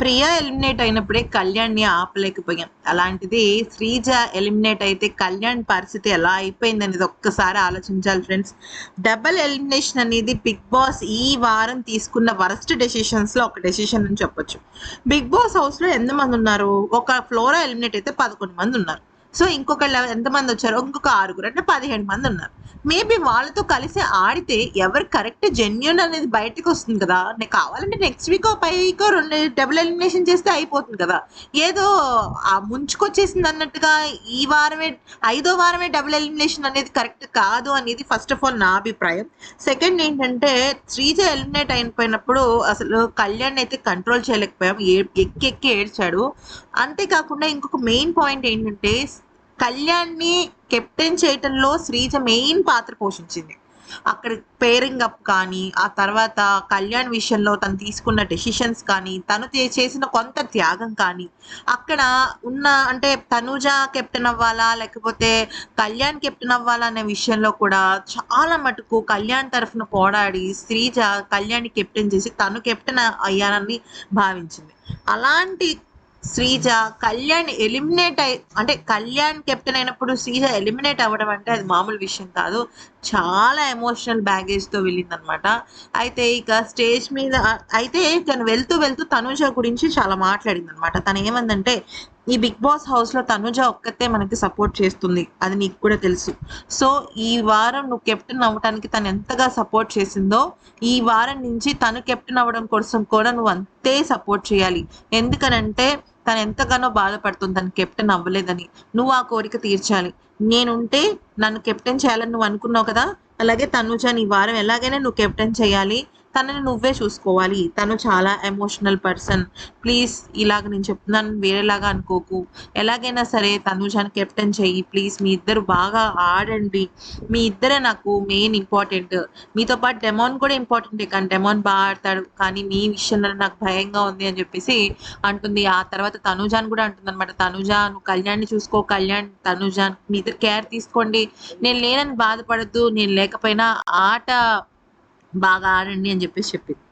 Priya eliminate అయినప్పుడే కళ్యాణ్ని ఆపలేకపోయాం. అలాంటిది శ్రీజ ఎలిమినేట్ అయితే కళ్యాణ్ పరిస్థితి ఎలా అయిపోయింది అనేది ఒక్కసారి ఆలోచించాలి ఫ్రెండ్స్. డబల్ ఎలిమినేషన్ అనేది బిగ్ బాస్ ఈ వారం తీసుకున్న వరస్ట్ డెసిషన్స్లో ఒక డెసిషన్ అని చెప్పొచ్చు. బిగ్ బాస్ హౌస్లో ఎంతమంది ఉన్నారు? ఒక ఫ్లోరా ఎలిమినేట్ అయితే పదకొండు మంది ఉన్నారు. సో ఇంకొకళ్ళు ఎంతమంది వచ్చారు? ఇంకొక ఆరుగురు అంటే పదిహేడు మంది ఉన్నారు. మేబీ వాళ్ళతో కలిసి ఆడితే ఎవరు కరెక్ట్ జెన్యున్ అనేది బయటకు వస్తుంది కదా. నేను కావాలంటే నెక్స్ట్ వీక్ పైకో రెండు డబుల్ ఎలిమినేషన్ చేస్తే అయిపోతుంది కదా. ఏదో ఆ ముంచుకొచ్చేసింది అన్నట్టుగా ఈ వారమే ఐదో వారమే డబుల్ ఎలిమినేషన్ అనేది కరెక్ట్ కాదు అనేది ఫస్ట్ ఆఫ్ ఆల్ నా అభిప్రాయం. సెకండ్ ఏంటంటే శ్రీజ ఎలిమినేట్ అయిపోయినప్పుడు అసలు కళ్యాణ్ అయితే కంట్రోల్ చేయలేకపోయాం. ఎక్కి ఎక్కి ఏడ్చాడు. అంతేకాకుండా ఇంకొక మెయిన్ పాయింట్ ఏంటంటే కళ్యాణ్ని కెప్టెన్ చేయటంలో శ్రీజ మెయిన్ పాత్ర పోషించింది. అక్కడ పేరింగ్ అప్ కానీ ఆ తర్వాత కళ్యాణ్ విషయంలో తను తీసుకున్న డెసిషన్స్ కానీ తను చేసిన కొంత త్యాగం కానీ అక్కడ ఉన్న అంటే తనుజ కెప్టెన్ అవ్వాలా లేకపోతే కళ్యాణ్ కెప్టెన్ అవ్వాలా అనే విషయంలో కూడా చాలా మటుకు కళ్యాణ్ తరఫున పోరాడి శ్రీజ కళ్యాణ్ కెప్టెన్ చేసి తను కెప్టెన్ అయ్యానని భావించింది. అలాంటి శ్రీజ కళ్యాణ్ ఎలిమినేట్ అయి అంటే కళ్యాణ్ కెప్టెన్ అయినప్పుడు శ్రీజ ఎలిమినేట్ అవ్వడం అంటే అది మామూలు విషయం కాదు. చాలా ఎమోషనల్ బ్యాగేజ్తో వెళ్ళిందనమాట. అయితే ఇక స్టేజ్ మీద అయితే తను వెళ్తూ వెళ్తూ తనుజ గురించి చాలా మాట్లాడింది అనమాట తను ఏమందంటే ఈ బిగ్ బాస్ హౌస్లో తనుజ ఒక్కతే మనకి సపోర్ట్ చేస్తుంది. అది నీకు కూడా తెలుసు. సో ఈ వారం నువ్వు కెప్టెన్ అవ్వడానికి తను ఎంతగా సపోర్ట్ చేసిందో ఈ వారం నుంచి తను కెప్టెన్ అవ్వడం కోసం కూడా నువ్వు అంతే సపోర్ట్ చేయాలి. ఎందుకనంటే తను ఎంతగానో బాధపడుతుంది తను కెప్టెన్ అవ్వలేదని. నువ్వు ఆ కోరిక తీర్చాలి. నేనుంటే నన్ను కెప్టెన్ చేయాలని నువ్వు అనుకున్నావు కదా? అలాగే తనుజ నీ వారం ఎలాగైనా నువ్వు కెప్టెన్ చేయాలి. తనని నువ్వే చూసుకోవాలి. తను చాలా ఎమోషనల్ పర్సన్ ప్లీజ్ ఇలాగ నేను చెప్తున్నాను వేరేలాగా అనుకోకు. ఎలాగైనా సరే తనుజాని కెప్టెన్ చెయ్యి. ప్లీజ్ మీ ఇద్దరు బాగా ఆడండి. మీ ఇద్దరే నాకు మెయిన్ ఇంపార్టెంట్ మీతో పాటు డెమోన్ కూడా ఇంపార్టెంటే కానీ డెమోన్ బాగా ఆడతాడు. కానీ మీ విషయంలో నాకు భయంగా ఉంది అని చెప్పేసి అంటుంది. ఆ తర్వాత తనుజాని కూడా అంటుంది అనమాట తనుజ నువ్వు కళ్యాణ్ని చూసుకో. కళ్యాణ్ తనుజాన్ మీ ఇద్దరు కేర్ తీసుకోండి. నేను లేనని బాధపడద్దు. నేను లేకపోయినా ఆట బాగా ఆడండి అని చెప్పేసి చెప్పింది.